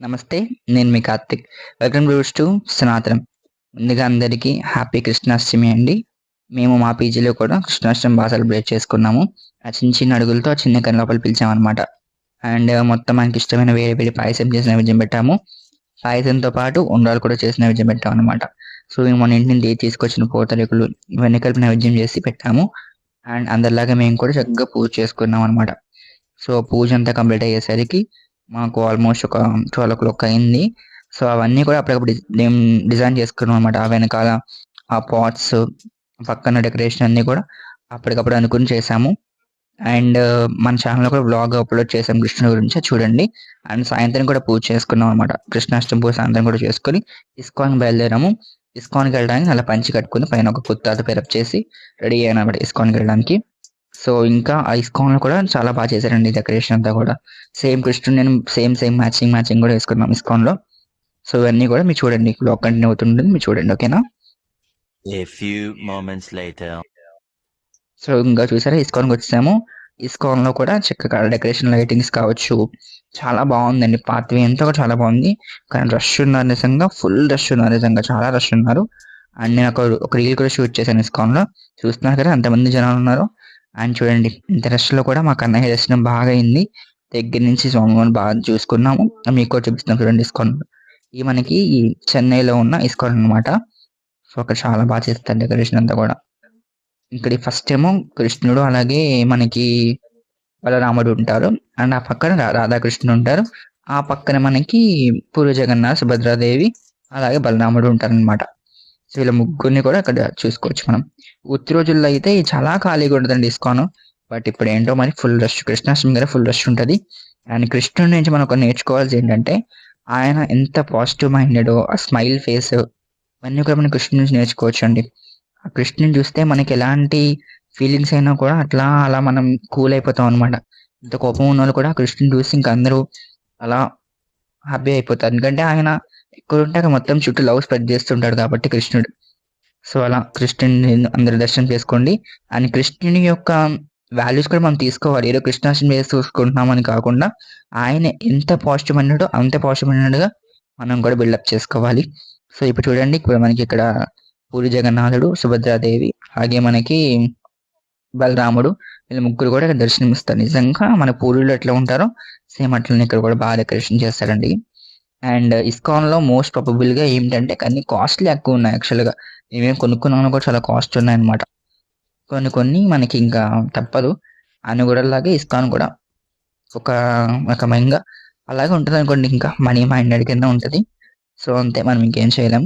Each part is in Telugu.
నమస్తే నేను మీ Karthik. Welcome to to Sanatanam. ముందుగా అందరికీ హ్యాపీ కృష్ణాష్టమి అండి. మేము మా పీజీలో కూడా కృష్ణాష్టమి బాగా సెలబ్రేట్ చేసుకున్నాము. ఆ చిన్న చిన్న అడుగులతో చిన్న కన్ను లోపల పిలిచామన్నమాట. అండ్ మొత్తం మనకి ఇష్టమైన వేరే వేరే పాయసం చేసిన విజయం పెట్టాము. పాయసంతో పాటు ఉండాలు కూడా చేసిన విజయం పెట్టాము అనమాట సో మేము మన ఇంటి నుండి తీసుకొచ్చిన పూతరేకులు ఇవన్నీ కలిపి నైవేద్యం చేసి పెట్టాము. అండ్ అందరిలాగా మేము కూడా చక్కగా పూజ చేసుకున్నాం అనమాట సో పూజ అంతా కంప్లీట్ అయ్యేసరికి మాకు ఆల్మోస్ట్ ఒక ట్వెల్వ్ ఓ క్లాక్ అయింది. సో అవన్నీ కూడా అప్పటికప్పుడు మేము డిజైన్ చేసుకున్నాం అనమాట ఆ వెనకాల ఆ పాట్స్ పక్కన డెకరేషన్ అన్నీ కూడా అప్పటికప్పుడు అనుకుని చేసాము. అండ్ మన ఛానల్లో కూడా బ్లాగ్ అప్లోడ్ చేసాం కృష్ణుడి గురించి చూడండి. అండ్ సాయంత్రం కూడా పూజ చేసుకున్నాం అనమాట కృష్ణాష్టమి పూజ సాయంత్రం కూడా చేసుకొని ఇస్కాన్ బయలుదేరాము. ఇస్కాన్కి వెళ్ళడానికి అలా పంచి కట్టుకుని పైన ఒక కుత్తాత పేరప్ చేసి రెడీ అయ్యాను అనమాట ఇస్కాన్కి వెళ్ళడానికి. సో ఇంకా ఆ ఇస్కాన్లో కూడా చాలా బాగా చేశారండి డెకరేషన్ అంతా కూడా. సేమ్ కృష్ణుడు నేను సేమ్ సేమ్ మ్యాచింగ్ మ్యాచింగ్ కూడా వేసుకున్నాం ఇస్కాన్లో సో ఇవన్నీ కూడా మీరు చూడండి బ్లాగ్ కంటిన్యూ అవుతుంటుంది మీరు చూడండి ఓకేనా? A few moments later. So ఇంకా చూసారా ఇస్కాన్కి వచ్చాము. ఇస్కాన్లో కూడా చక్కగా డెకరేషన్ లైటింగ్స్ కావచ్చు. చాలా బాగుందండి పాత్వే అంతా కూడా చాలా బాగుంది. కానీ రష్ ఉన్నారు నిజంగా ఫుల్ రష్ ఉన్నారు నిజంగా చాలా రష్ ఉన్నారు. అండ్ నేను ఒక ఒక రీల్ కూడా షూట్ చేశాను ఇస్కాన్లో చూస్తున్నారు కదా ఎంతమంది జనాలు ఉన్నారు. అండ్ చూడండి ఇంత రష్లో కూడా మా కన్నయ్య దర్శనం బాగా అయింది. దగ్గర నుంచి స్వామివారిని బాగా చూసుకున్నాము. మీకు కూడా చూపిస్తున్నాం చూడండి ఇస్కాన్ ఈ మనకి ఈ చెన్నైలో ఉన్న ఇస్కాన్ అన్నమాట. సో అక్కడ చాలా బాగా చేస్తారు డెకరేషన్ అంతా కూడా. ఇక్కడ ఫస్ట్ ఏమో కృష్ణుడు అలాగే మనకి బలరాముడు ఉంటారు. అండ్ ఆ పక్కన రాధాకృష్ణుడు ఉంటారు. ఆ పక్కన మనకి పూర్వ జగన్నాథ్ సుభద్రాదేవి అలాగే బలరాముడు ఉంటారనమాట వీళ్ళ ముగ్గురిని కూడా అక్కడ చూసుకోవచ్చు మనం. ఉత్తి రోజుల్లో అయితే చాలా ఖాళీగా ఉంటుందండి ఇస్కాన్ బట్ ఇప్పుడు ఏంటో మరి ఫుల్ రష్ కృష్ణాష్టమి కదా ఫుల్ రష్ ఉంటుంది. అండ్ కృష్ణుడి నుంచి మనం ఒక నేర్చుకోవాల్సి ఏంటంటే ఆయన ఎంత పాజిటివ్ మైండెడ్ ఆ స్మైల్ ఫేస్ ఇవన్నీ కూడా మనం కృష్ణుడి నుంచి నేర్చుకోవచ్చు అండి. ఆ కృష్ణుని చూస్తే మనకి ఎలాంటి ఫీలింగ్స్ అయినా కూడా అట్లా అలా మనం కూల్ అయిపోతాం అనమాట ఇంత కోపం ఉన్న వాళ్ళు కూడా కృష్ణుని చూసి ఇంకా అందరూ అలా హ్యాపీ అయిపోతారు. ఎందుకంటే ఆయన ఎక్కడ మొత్తం చుట్టూ లవ్ స్ప్రెడ్ చేస్తుంటాడు కాబట్టి కృష్ణుడు. సో అలా కృష్ణుని అందరు దర్శనం చేసుకోండి. అండ్ కృష్ణుని యొక్క వాల్యూస్ కూడా మనం తీసుకోవాలి. ఏదో కృష్ణాష్టమి చేసి చూసుకుంటున్నామని కాకుండా ఆయన ఎంత పాజిటివ్ అన్నాడో అంత పాజిటివ్ అన్నట్టుగా మనం కూడా బిల్డప్ చేసుకోవాలి. సో ఇప్పుడు చూడండి ఇప్పుడు మనకి ఇక్కడ పూరి జగన్నాథుడు సుభద్రాదేవి అలాగే మనకి బలరాముడు వీళ్ళ ముగ్గురు కూడా దర్శనమిస్తారు. దర్శనం ఇస్తారు నిజంగా మన పూరిలో ఎట్లా ఉంటారో సేమ్ అట్లనే ఇక్కడ కూడా బాగా డెకరేషన్ చేస్తారండి అండ్ ఇస్కాన్లో మోస్ట్ ప్రాబబుల్గా గా ఏంటంటే కానీ కాస్ట్లీ ఎక్కువ ఉన్నాయి యాక్చువల్గా మేమేం కొనుక్కున్నామో కూడా చాలా కాస్ట్ ఉన్నాయి అనమాట కొన్ని కొన్ని మనకి ఇంకా తప్పదు. అని కూడా లాగే ఇస్కాన్ కూడా ఒక రకమైన అలాగే ఉంటుంది అనుకోండి ఇంకా మనీ మైండెడ్ కింద ఉంటుంది. సో అంతే మనం ఇంకేం చేయలేం.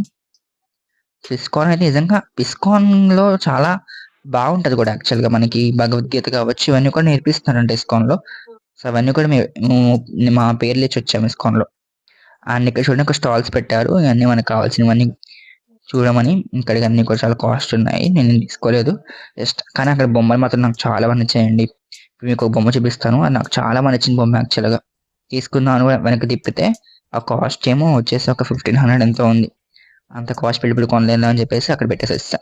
ఇస్కాన్ అయితే నిజంగా ఇస్కాన్లో చాలా బాగుంటుంది కూడా యాక్చువల్గా మనకి భగవద్గీత కావచ్చు ఇవన్నీ కూడా నేర్పిస్తున్నారంట ఇస్కాన్లో. సో అవన్నీ కూడా మేము మా పేర్లు ఇచ్చి వచ్చాము ఇస్కాన్లో అండ్ ఇక్కడ చూడండి ఒక స్టాల్స్ పెట్టారు. ఇవన్నీ మనకు కావాల్సినవన్నీ చూడమని ఇక్కడికి అన్ని కూడా చాలా కాస్ట్ ఉన్నాయి. నేను తీసుకోలేదు. జస్ట్ కానీ అక్కడ బొమ్మలు మాత్రం నాకు చాలా బాగా నచ్చాయండి. మీకు ఒక బొమ్మ చూపిస్తాను. అది నాకు చాలా బాగా నచ్చిన బొమ్మ యాక్చువల్గా తీసుకుందాను వెనక్కి తిప్పితే ఆ కాస్ట్ ఏమో వచ్చేసి ఒక ఫిఫ్టీన్ హండ్రెడ్ ఎంతో ఉంది. అంత కాస్ట్ పెట్టి కొనలేదు అని చెప్పేసి అక్కడ పెట్టేసి వచ్చా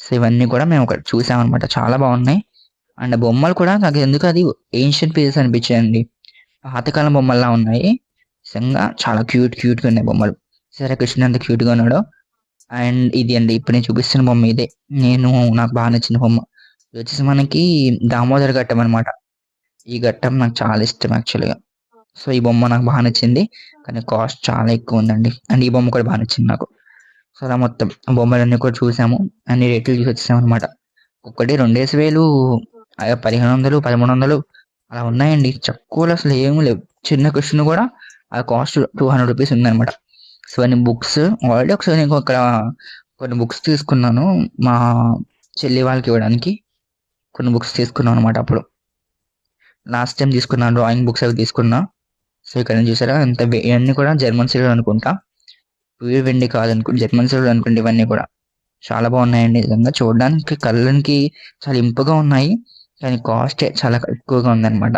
సో ఇవన్నీ కూడా మేము ఒకటి చూసామన్నమాట. చాలా బాగున్నాయి. అండ్ బొమ్మలు కూడా నాకు ఎందుకు అది ఏన్షియంట్ పీసెస్ అనిపించాయండి. పాతకాలం బొమ్మల్లా ఉన్నాయి. నిజంగా చాలా క్యూట్ క్యూట్గా ఉన్నాయి బొమ్మలు. సరే కృష్ణ ఎంత క్యూట్గా ఉన్నాడో. అండ్ ఇది అండి ఇప్పుడు నేను చూపిస్తున్న బొమ్మ ఇదే. నేను నాకు బాగా నచ్చిన బొమ్మ. ఇది వచ్చేసి మనకి దామోదర్ ఘట్టం అనమాట ఈ ఘట్టం నాకు చాలా ఇష్టం యాక్చువల్గా సో ఈ బొమ్మ నాకు బాగా నచ్చింది. కానీ కాస్ట్ చాలా ఎక్కువ ఉందండి. అండ్ ఈ బొమ్మ కూడా బాగా నచ్చింది నాకు. సో అలా మొత్తం బొమ్మలన్నీ కూడా చూసాము. అన్ని రేట్లు చూసి వచ్చేసాము అనమాట ఒక్కటి రెండేసి వేలు పదిహేను వందలు పదమూడు వందలు అలా ఉన్నాయండి. చక్కువలు అసలు ఏమీ లేవు. చిన్న కృష్ణ కూడా ఆ కాస్ట్ టూ హండ్రెడ్ రూపీస్ ఉందనమాట సో అన్ని బుక్స్ ఆల్రెడీ ఒకసారి నేను ఇక్కడ కొన్ని బుక్స్ తీసుకున్నాను. మా చెల్లి వాళ్ళకి ఇవ్వడానికి కొన్ని బుక్స్ తీసుకున్నాను అనమాట అప్పుడు. లాస్ట్ టైం తీసుకున్నాను డ్రాయింగ్ బుక్స్ అవి తీసుకున్నా. సో ఇక్కడ నేను చూసారా? అంత ఇవన్నీ కూడా జర్మన్ సీరియల్ అనుకుంటా. ప్యూర్ వెండి కాదనుకుంటే జర్మన్ సీరియల్ అనుకుంటే ఇవన్నీ కూడా. చాలా బాగున్నాయండి. నిజంగా చూడడానికి కళ్ళకి చాలా ఇంపుగా ఉన్నాయి. కానీ కాస్ట్ చాలా ఎక్కువగా ఉందన్నమాట.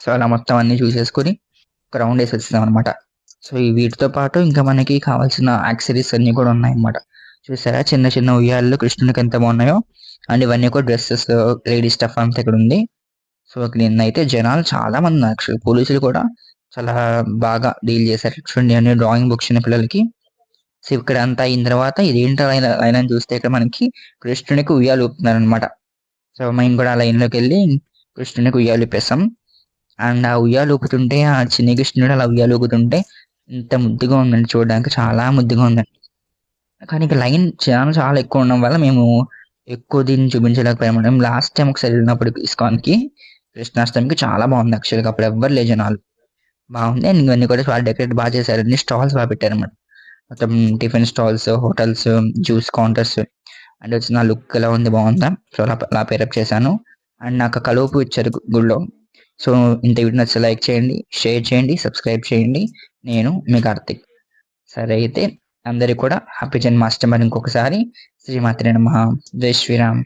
సో అలా మొత్తం అన్ని చూసేసుకొని ఒక రౌండ్ వేసి వచ్చేసాం అనమాట సో ఈ వీటితో పాటు ఇంకా మనకి కావాల్సిన యాక్సరీస్ అన్ని కూడా ఉన్నాయన్నమాట. చూసారా? చిన్న చిన్న ఉయ్యాలు కృష్ణునికి ఎంత బాగున్నాయో. అండ్ ఇవన్నీ కూడా డ్రెస్సెస్ లేడీస్ స్టఫ్ అంతా ఇక్కడ ఉంది. సో నిన్న నిన్నైతే జనాలు చాలా మంది యాక్చువల్ పోలీసులు కూడా చాలా బాగా డీల్ చేశారు. చూడండి అన్ని డ్రాయింగ్ బుక్స్ ఉన్న పిల్లలకి. సో ఇక్కడ అంతా అయిన తర్వాత ఇది ఏంటో లైన్ లైన్ అని చూస్తే ఇక్కడ మనకి కృష్ణునికి ఉయ్యాలు ఊపుతున్నారు అనమాట సో మేము కూడా ఆ లైన్లోకి వెళ్ళి కృష్ణునికి ఉయ్యాలు ఊపేసాం. అండ్ ఆ ఉయ్యాలు ఊపుతుంటే ఆ చిన్ని కృష్ణుడు అలా ఉయ్యాలు ఊపుతుంటే ఇంత ముద్దుగా ఉందండి. చూడడానికి చాలా ముద్దుగా ఉందండి. కానీ ఇక లైన్ చాలా చాలా ఎక్కువ ఉండడం వల్ల మేము ఎక్కువ దీన్ని చూపించలేకపోయాము మేము లాస్ట్ టైం ఒకసారి వెళ్ళినప్పుడు ఇస్కాన్కి కృష్ణాష్టమికి చాలా బాగుంది యాక్చువల్గా అప్పుడు ఎవ్వరు లేదు జనాలు. బాగుంది. అండ్ ఇవన్నీ కూడా చాలా డెకరేట్ బాగా చేశారు అన్ని స్టాల్స్ బాగా పెట్టారు అనమాట మొత్తం tiffin stalls hotels juice counters. And వచ్చి నా లుక్ ఎలా ఉంది బాగుందా? సో అలా అలా పేరప్ చేశాను. అండ్ నాకు కలుపు ఇచ్చారు గుళ్ళో. సో ఇంత వీడియో నచ్చితే లైక్ చేయండి షేర్ చేయండి సబ్స్క్రైబ్ చేయండి. నేను మీ కార్తిక్. సరే అయితే అందరికీ కూడా హ్యాపీ జన్మాష్టమి ఇంకొకసారి. శ్రీమాత్రి నమ. జై శ్రీరామ్.